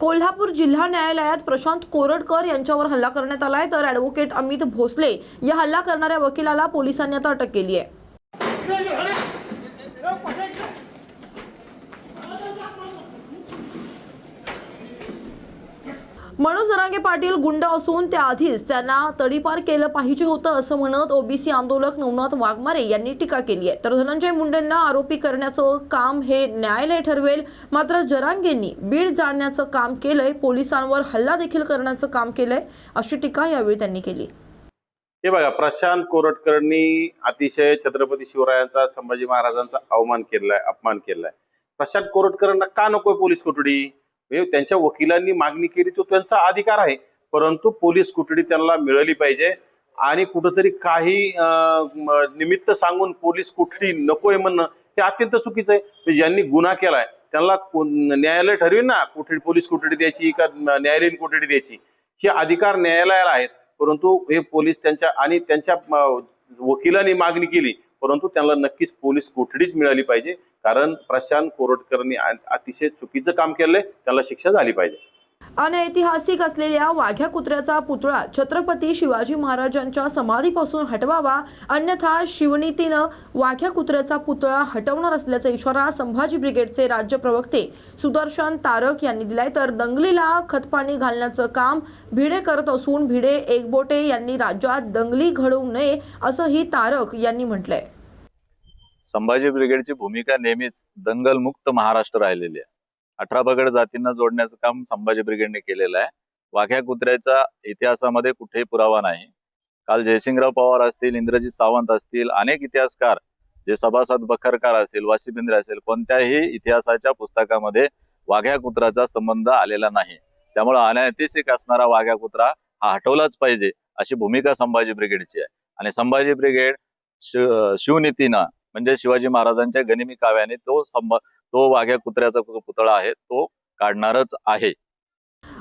कोल्हापूर जिल्हा न्यायालयात प्रशांत कोरडकर यांच्यावर हल्ला करण्यात आलाय. तर ॲडव्होकेट अमित भोसले या हल्ला करणाऱ्या वकिलाला पोलिसांनी आता अटक केली आहे. म्हणून जरांगे पाटील गुंड असून त्याआधीच त्यांना तडीपार केलं पाहिजे होतं असं म्हणत ओबीसी आंदोलक नवनाथ वाघमारे यांनी टीका केली आहे. तर धनंजय मुंडेंना आरोपी करण्याचं काम हे न्यायालय ठरवेल. मात्र जरांगेंनी बीड जाळण्याचं काम केलंय पोलिसांवर हल्ला देखील करण्याचं काम केलंय अशी टीका यावेळी त्यांनी केली. हे बघा प्रशांत कोरटकरांनी अतिशय छत्रपती शिवरायांचा संभाजी महाराजांचा अवमान केलाय अपमान केलाय. प्रशांत कोरटकरांना का नकोय पोलीस कोठडी? म्हणजे त्यांच्या वकिलांनी मागणी केली तो त्यांचा अधिकार आहे. परंतु पोलीस कोठडी त्यांना मिळाली पाहिजे. आणि कुठंतरी काही अं, निमित्त सांगून पोलीस कोठडी नकोय म्हणणं हे अत्यंत चुकीचं आहे. म्हणजे ज्यांनी गुन्हा केलाय त्यांना न्यायालय ठरवेल ना कोठडी पोलीस कोठडी द्यायची का न्यायालयीन कोठडी द्यायची. हे अधिकार न्यायालयाला आहेत. परंतु हे पोलीस त्यांच्या आणि त्यांच्या वकिलांनी मागणी केली. परंतु त्यांना नक्कीच पोलीस कोठडीच मिळाली पाहिजे. कारण प्रशांत कोरटकरनी अतिशय चुकीचं काम केलंय त्याला शिक्षा झाली पाहिजे. अनैतिहासिक असलेल्या वाघ्या कुत्र्याचा पुतळा छत्रपती शिवाजी महाराजांच्या समाधीपासून हटवावा अन्यथा शिवनीतीनं वाघ्या कुत्र्याचा पुतळा हटवणार असल्याचा इशारा संभाजी ब्रिगेडचे राज्य प्रवक्ते सुदर्शन तारक यांनी दिलाय. तर दंगलीला खतपाणी घालण्याचं काम भिडे करत असून भिडे एकबोटे यांनी राज्यात दंगली घडवू नये असंही तारक यांनी म्हटलंय. संभाजी ब्रिगेडची भूमिका नेहमीच दंगलमुक्त महाराष्ट्र राहिलेली आहे. अठरा बगड जातींना जोडण्याचं काम संभाजी ब्रिगेडने केलेलं आहे. वाघ्या कुत्र्याच्या इतिहासामध्ये कुठेही पुरावा नाही. काल जयसिंगराव पवार असतील इंद्रजित सावंत असतील अनेक इतिहासकार जे सभासद बखरकार असतील वाशिबिंद्रे असेल कोणत्याही इतिहासाच्या पुस्तकामध्ये वाघ्या कुत्राचा संबंध आलेला नाही. त्यामुळे अनैतिसिक असणारा वाघ्या कुत्रा हा हटवलाच पाहिजे अशी भूमिका संभाजी ब्रिगेडची आहे. आणि संभाजी ब्रिगेड शिव शिवनीतीनं म्हणजे शिवाजी महाराजांच्या गनिमी काव्याने तो संभ तो वाघ्या कुत्र्याचा जो पुतळा आहे तो काढणारच आहे.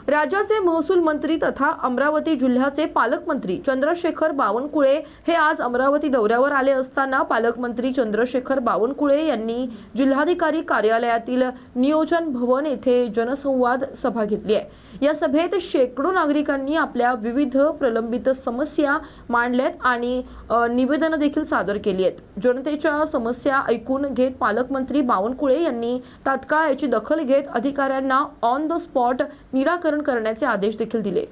राज्याचे महसूल मंत्री तथा अमरावती जिल्ह्याचे पालकमंत्री चंद्रशेखर बावनकुळे हे आज अमरावती दौऱ्यावर आले असताना पालकमंत्री चंद्रशेखर बावनकुळे यांनी जिल्हाधिकारी कार्यालयातील नियोजन भवन येथे जनसंवाद सभा घेतली आहे. या सभेत शेकडो नागरिकांनी आपल्या विविध प्रलंबित समस्या मांडल्यात आणि निवेदनं देखील सादर केली आहेत. जनतेच्या समस्या ऐकून घेत पालकमंत्री बावनकुळे यांनी तात्काळ याची दखल घेत अधिकाऱ्यांना ऑन द स्पॉट निराकरण करण्याचे आदेश देखील दिले.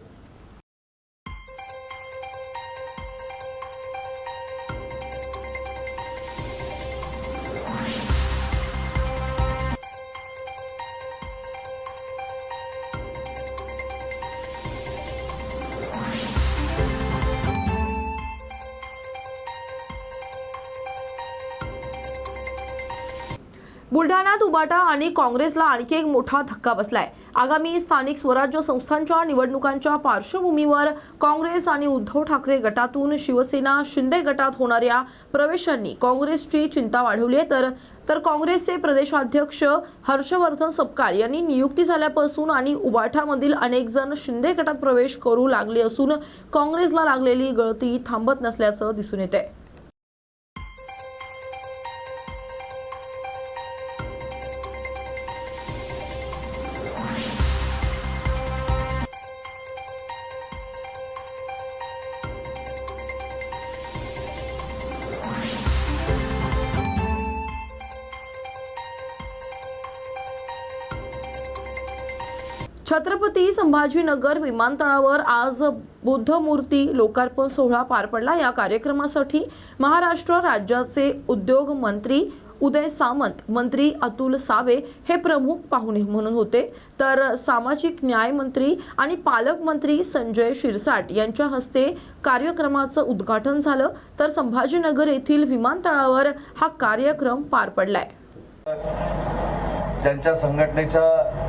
बुलढाण्यात उबाटा आणि काँग्रेसला आणखी एक मोठा धक्का बसलाय. आगामी स्थानिक स्वराज्य संस्थांच्या निवडणुकांच्या पार्श्वभूमीवर काँग्रेस आणि उद्धव ठाकरे गटातून शिवसेना शिंदे गटात होणाऱ्या प्रवेशांनी काँग्रेसची चिंता वाढवली आहे. तर तर काँग्रेसचे प्रदेशाध्यक्ष हर्षवर्धन सपकाळ यांनी नियुक्ती झाल्यापासून आणि उबाठामधील अनेक जण शिंदे गटात प्रवेश करू लागले असून काँग्रेसला लागलेली गळती थांबत नसल्याचं दिसून येते छत्रपती संभाजीनगर विमानतळावर आज बुद्धमूर्ती लोकार्पण सोहळा पार पडला. या कार्यक्रमासाठी महाराष्ट्र राज्याचे उद्योग मंत्री उदय सामंत मंत्री अतुल सावे हे प्रमुख पाहुणे म्हणून होते. तर सामाजिक न्याय मंत्री आणि पालकमंत्री संजय शिरसाट यांच्या हस्ते कार्यक्रमाचं उद्घाटन झालं. तर संभाजीनगर येथील विमानतळावर हा कार्यक्रम पार पडलाय. त्यांच्या संघटनेच्या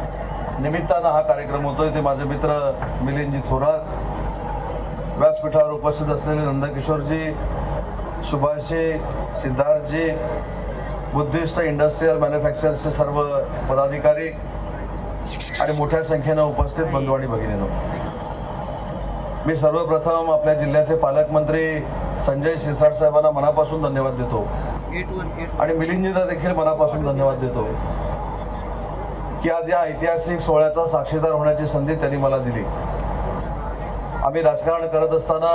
निमित्तानं हा कार्यक्रम होतोय. ते माझे मित्र मिलिंदजी थोरात व्यासपीठावर उपस्थित असलेले नंदकिशोरजी सुभाषजी सिद्धार्थजी बुद्धिस्ट इंडस्ट्रीयल मॅन्युफॅक्चरचे सर्व पदाधिकारी आणि मोठ्या संख्येनं उपस्थित बंधू आणि भगिनीनो. मी सर्वप्रथम आपल्या जिल्ह्याचे पालकमंत्री संजय शिरसाट साहेबांना मनापासून धन्यवाद देतो. आणि मिलिंदजींना देखील मनापासून धन्यवाद देतो. की आज या ऐतिहासिक सोहळ्याचा साक्षीदार होण्याची संधी त्यांनी मला दिली. आम्ही राजकारण करत असताना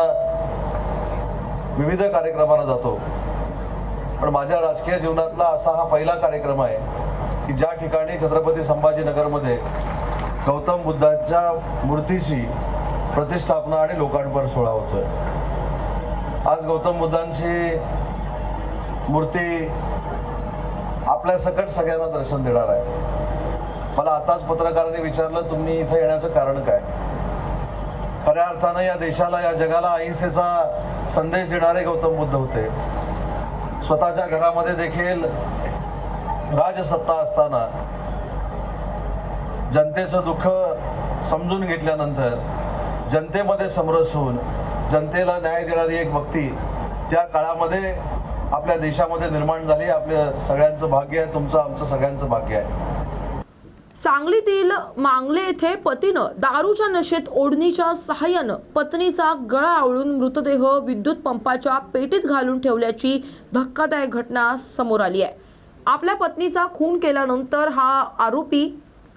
विविध कार्यक्रमांना जातो. पण माझ्या राजकीय जीवनातला असा हा पहिला कार्यक्रम आहे की ज्या ठिकाणी छत्रपती संभाजीनगरमध्ये गौतम बुद्धांच्या मूर्तीची प्रतिष्ठापना आणि लोकार्पण सोहळा होतोय. आज गौतम बुद्धांची मूर्ती आपल्या सकट सगळ्यांना दर्शन देणार आहे. मला आताच पत्रकारांनी विचारलं तुम्ही इथं येण्याचं कारण काय? खऱ्या अर्थानं या देशाला या जगाला अहिंसेचा संदेश देणारे गौतम बुद्ध होते. स्वतःच्या घरामध्ये देखील राजसत्ता असताना जनतेचं दुःख समजून घेतल्यानंतर जनतेमध्ये समरस होऊन जनतेला न्याय देणारी एक व्यक्ती त्या काळामध्ये आपल्या देशामध्ये निर्माण झाली. आपल्या सगळ्यांचं भाग्य आहे तुमचं आमचं सगळ्यांचं भाग्य आहे. सांगलीतील मांगले येथे पतीनं दारूच्या नशेत ओढणीच्या सहाय्यानं पत्नीचा गळा आवळून मृतदेह विद्युत पंपाच्या पेटीत घालून ठेवल्याची धक्कादायक घटना समोर आली आहे. आपल्या पत्नीचा खून केल्यानंतर हा आरोपी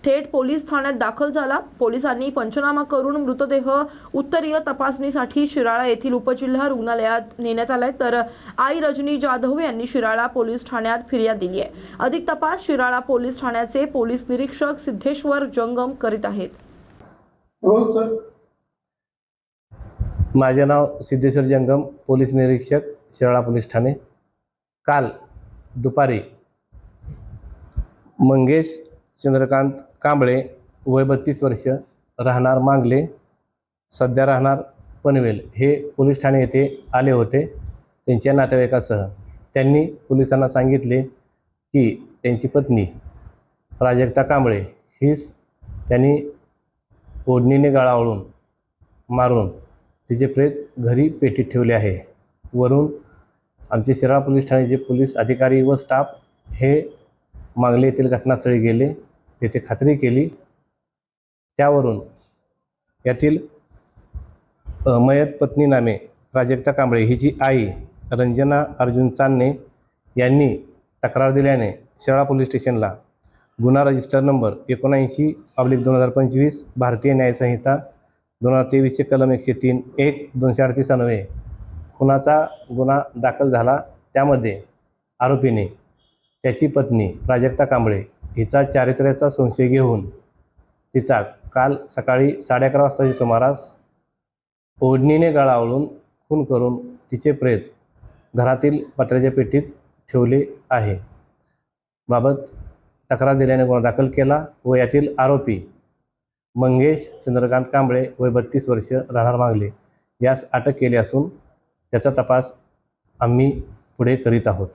थेट पोलीस ठाण्यात दाखल झाला. पोलिसांनी पंचनामा करून मृतदेह उत्तरीय तपासणीसाठी शिराळा येथील उपजिल्हा रुग्णालयात नेण्यात आलाय. तर आई रजनी जाधव यांनी शिराळा पोलीस ठाण्यात फिर्याद दिली आहे. अधिक तपास शिराळा पोलीस ठाण्याचे पोलीस निरीक्षक सिद्धेश्वर जंगम करीत आहेत. माझे नाव सिद्धेश्वर जंगम पोलीस निरीक्षक शिराळा पोलीस ठाणे. काल दुपारी मंगेश चंद्रकांत कांबळे वय बत्तीस वर्ष राहणार मांगले सध्या राहणार पनवेल. हे पोलीस ठाणे येथे आले होते त्यांच्या नातेवाईकासह. त्यांनी पोलिसांना सांगितले की त्यांची पत्नी प्राजक्ता कांबळे हीच त्यांनी ओढणीने गळावळून मारून तिचे प्रेत घरी पेटीत ठेवले आहे. वरून आमचे शिराळा पोलीस ठाण्याचे पोलीस अधिकारी व स्टाफ हे मांगले येथील घटनास्थळी गेले तेथे खात्री केली. त्यावरून यातील मयत पत्नी नामे प्राजक्ता कांबळे हिची आई रंजना अर्जुन चांदणे यांनी तक्रार दिल्याने शेळा पोलीस स्टेशनला गुन्हा रजिस्टर नंबर एकोणऐंशी पब्लिक दोन हजार पंचवीस भारतीय न्यायसंहिता दोन हजार तेवीसचे कलम एकशे तीन एक दोनशे अडतीस अन्वये खुनाचा गुन्हा दाखल झाला. त्यामध्ये आरोपीने त्याची पत्नी प्राजक्ता कांबळे हिचा चारित्र्याचा संशय घेऊन तिचा काल सकाळी साडे अकरा वाजताच्या सुमारास ओढणीने गळावळून खून करून तिचे प्रेत घरातील पत्र्याच्या पेटीत ठेवले आहे. बाबत तक्रार दिल्याने गुन्हा दाखल केला व यातील आरोपी मंगेश चंद्रकांत कांबळे वय बत्तीस वर्ष राहणार मागले. यास अटक केली असून त्याचा तपास आम्ही पुढे करीत आहोत.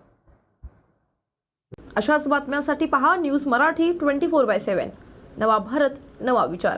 अशाच बातम्यांसाठी पहा news Marathi twenty four by seven नवा भारत नवा विचार.